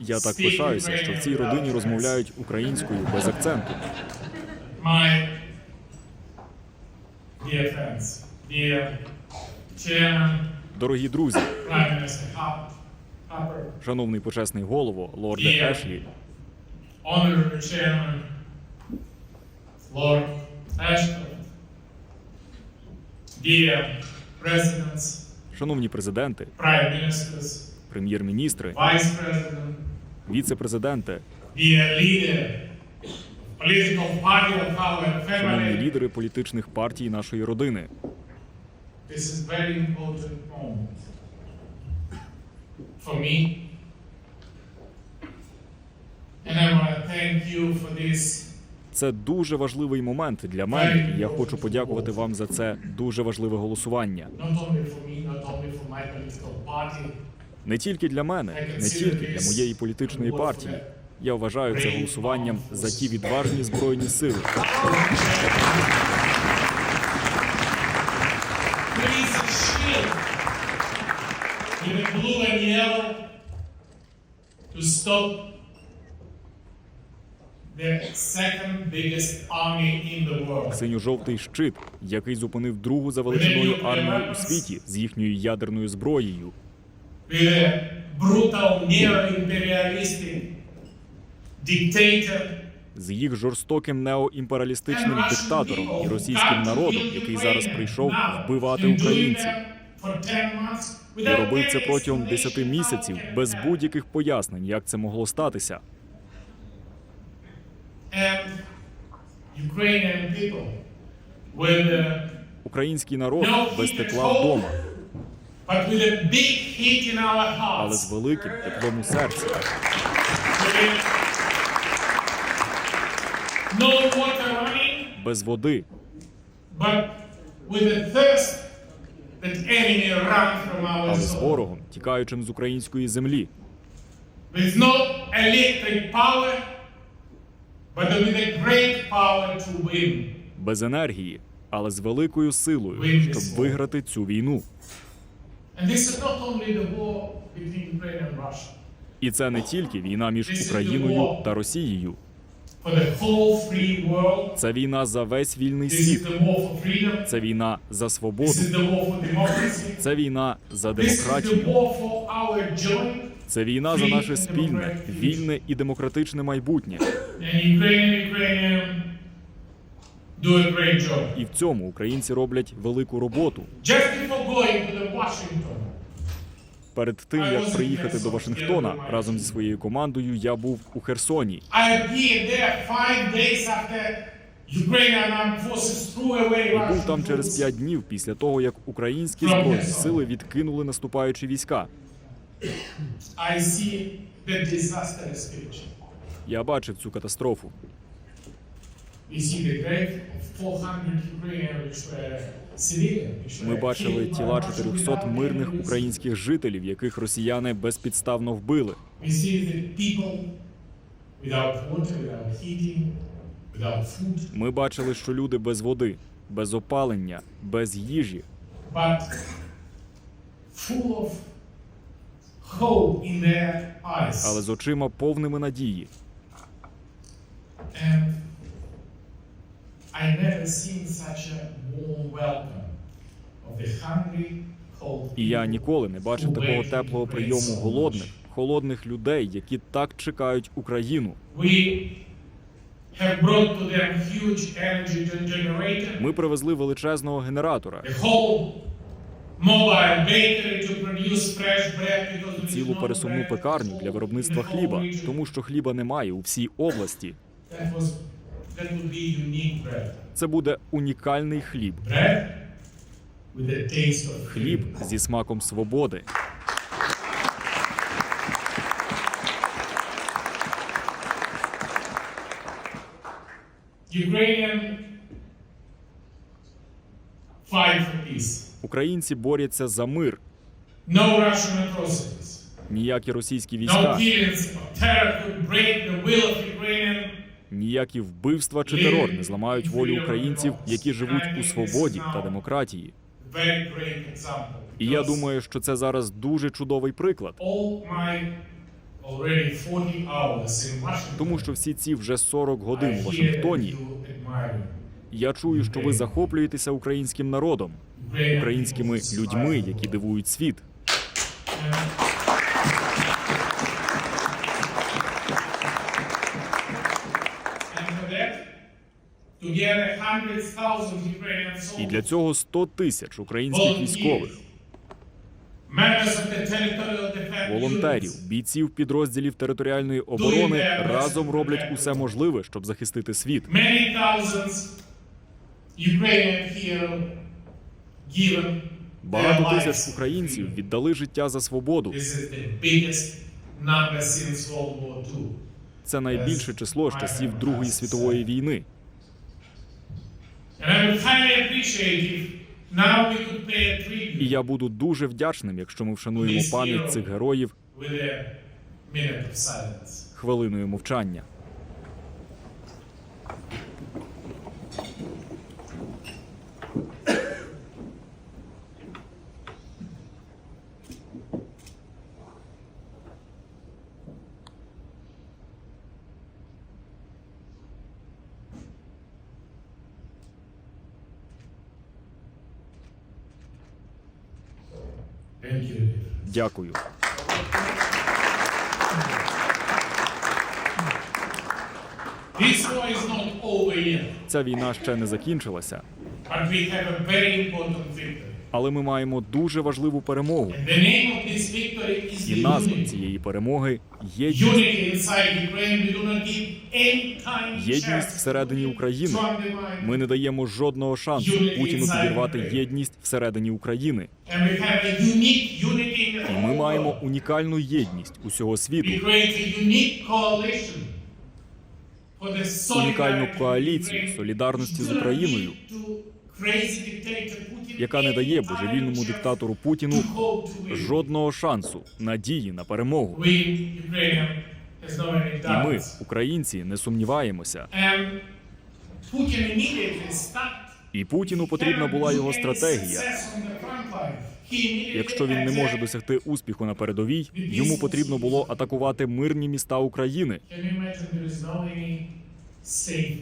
Я так пишаюся, що в цій родині розмовляють українською без акценту. Дорогі друзі, шановний почесний голово, лорде Ешлі, Лорд Ешлі, Dear Presidents, шановні президенти, прем'єр-міністри, віце-президенти, шановні лідери політичних партій нашої родини. Це дуже важливий момент для мене. і Я хочу подякувати вам за це дуже важливе голосування. Не тільки для мене, не тільки для моєї політичної партії. Я вважаю це голосуванням за ті відважні збройні сили, to is a shield with a blue and yellow to stop the second biggest army in the world. Синьо-жовтий щит, який зупинив другу за величиною армію у світі з їхньою ядерною зброєю, з їх жорстоким неоімперіалістичним диктатором і російським народом, який зараз прийшов вбивати українців. І робив це протягом 10 місяців без будь-яких пояснень, як це могло статися. And Ukrainian people with a, Український народ без тепла вдома, але з великим теплом у серці, без води, але з ворогом, тікаючим з української землі, with no electric power, but with a great power to win. Без енергії, але з великою силою, щоб виграти цю війну. І це не тільки війна між Україною та Росією. Це війна за весь вільний світ. Це війна за свободу. Це війна за демократію. Це війна за наше спільне, вільне і демократичне майбутнє. І в цьому українці роблять велику роботу. Перед тим як приїхати до Вашингтона разом зі своєю командою, я був у Херсоні. І був там через п'ять днів після того, як українські збройні сили відкинули наступаючі війська. I see the disastrous picture. Я бачив цю катастрофу. We see the grave of 400 Ukrainians which were civilian. Which Ми бачили тіла Russian 400 without мирних українських жителів, яких росіяни безпідставно вбили. Ми бачили, що люди без води, без опалення, без їжі, але з очима повними надії. І я ніколи не бачив такого теплого прийому голодних, холодних людей, які так чекають Україну. Ми привезли величезного генератора, цілу пересувну пекарню для виробництва хліба, тому що хліба немає у всій області. Це буде унікальний хліб, хліб зі смаком свободи. Ukrainian fight for peace. Українці борються за мир. No Ніякі російські війська, Ukrainian. ніякі вбивства чи терор не зламають волю українців, які живуть у свободі та демократії. І я думаю, що це зараз дуже чудовий приклад. all my already 40 hours in Washington. Тому що всі ці вже 40 годин у Вашингтоні. Я чую, що ви захоплюєтеся українським народом, українськими людьми, які дивують світ. І для цього 100 тисяч українських військових, волонтерів, бійців підрозділів територіальної оборони разом роблять усе можливе, щоб захистити світ. Багато тисяч українців віддали життя за свободу. Це найбільше число з часів Другої світової війни. І я буду дуже вдячним, якщо ми вшануємо пам'ять цих героїв хвилиною мовчання. Дякую. Ця війна ще не закінчилася, але ми маємо дуже важливу перемогу. І назва цієї перемоги єдність. Єдність всередині України. Ми не даємо жодного шансу Путіну підірвати єдність всередині України. І ми маємо унікальну єдність усього світу. Унікальну коаліцію солідарності з Україною, яка не дає божевільному диктатору Путіну жодного шансу, надії на перемогу. І ми, українці, не сумніваємося. Started І Путіну потрібна була його стратегія. Якщо він не може досягти успіху на передовій, йому потрібно було атакувати мирні міста України.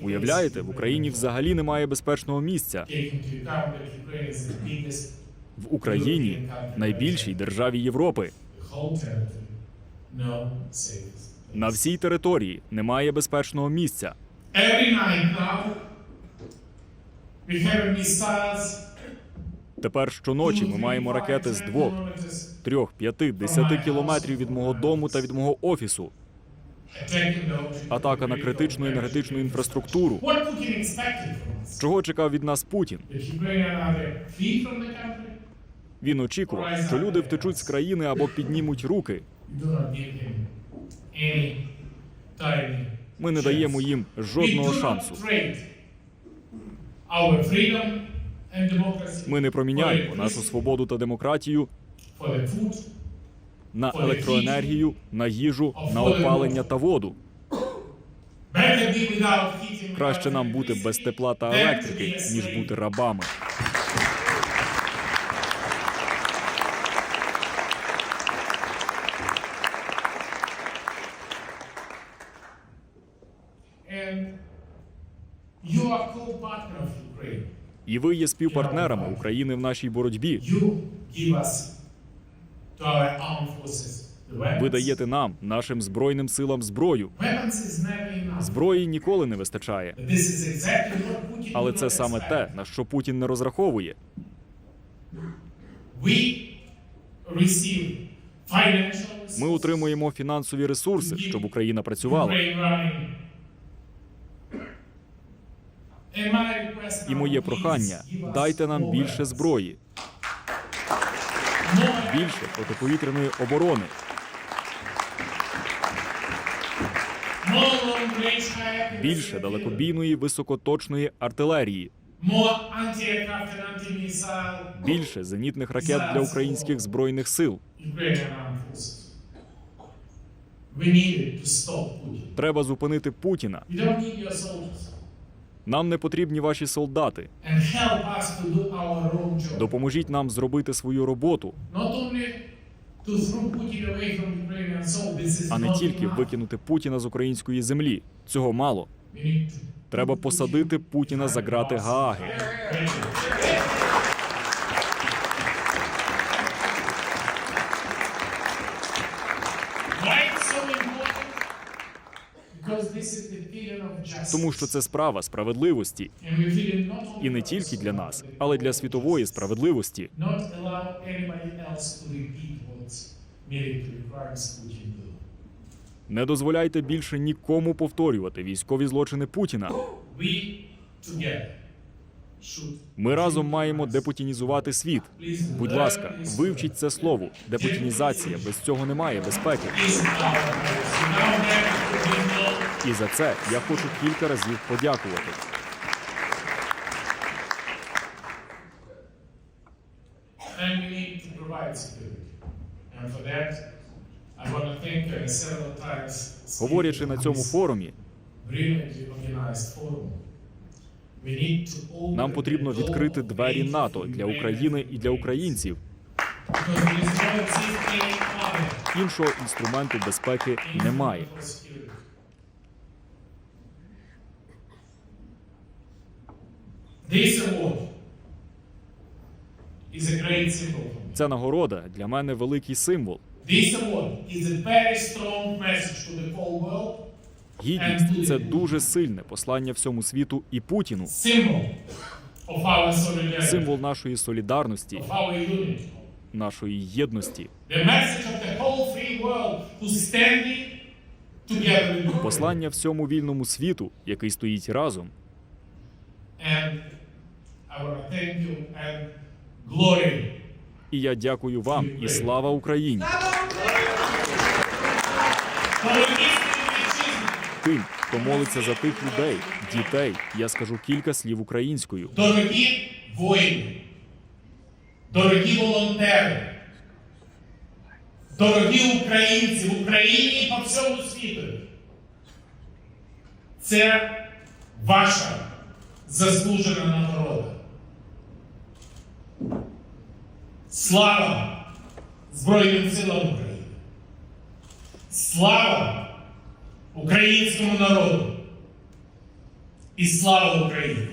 Уявляєте, в Україні взагалі немає безпечного місця. В Україні найбільшій державі Європи. На всій території немає безпечного місця. Тепер щоночі ми маємо ракети з двох, трьох, п'яти, десяти кілометрів від мого дому та від мого офісу. Атака на критичну енергетичну інфраструктуру. Чого чекав від нас Путін? Він очікував, що люди втечуть з країни або піднімуть руки. Ми не даємо їм жодного шансу. Ми не проміняємо нашу свободу та демократію на електроенергію, на їжу, на опалення та воду. Краще нам бути без тепла та електрики, ніж бути рабами. І ви є співпартнерами України в нашій боротьбі. Ви даєте нам, нашим збройним силам, зброю. Зброї ніколи не вистачає. Але це саме те, на що Путін не розраховує. Ми утримуємо фінансові ресурси, щоб Україна працювала. І моє прохання: дайте нам більше зброї, більше протиповітряної оборони, більше далекобійної високоточної артилерії, більше зенітних ракет для українських збройних сил. Треба зупинити Путіна. Нам не потрібні ваші солдати. Допоможіть нам зробити свою роботу, а не тільки викинути Путіна з української землі. Цього мало. Треба посадити Путіна за грати Гааги. Тому що це справа справедливості, і не тільки для нас, але для світової справедливості. Не дозволяйте більше нікому повторювати військові злочини Путіна. Ми разом маємо депутінізувати світ. Будь ласка, вивчіть це слово. Депутінізація. Без цього немає безпеки. І за це я хочу кілька разів подякувати. and we need to provide security. And for that, I want to thank uh, several times. Говорячи на цьому форумі, нам потрібно відкрити двері НАТО для України і для українців. Іншого інструменту безпеки немає. instrument for security. This award is a great symbol. Ця нагорода для мене великий символ. This award is a very strong message to the whole world, Гідність це дуже сильне послання всьому світу і Путіну. symbol of our solidarity, Символ нашої солідарності, of our unity. нашої єдності. The message of the whole free world who's standing together with Ukraine. Послання всьому вільному світу, який стоїть разом. And I want to thank you and glory І я дякую вам і слава Україні! Тим, хто молиться за тих людей, дітей. Я скажу кілька слів українською. дорогі воїни, дорогі волонтери, дорогі українці в Україні і по всьому світу. Це ваша заслужена нагорода. Слава Збройним силам України! Слава українському народу! І слава Україні!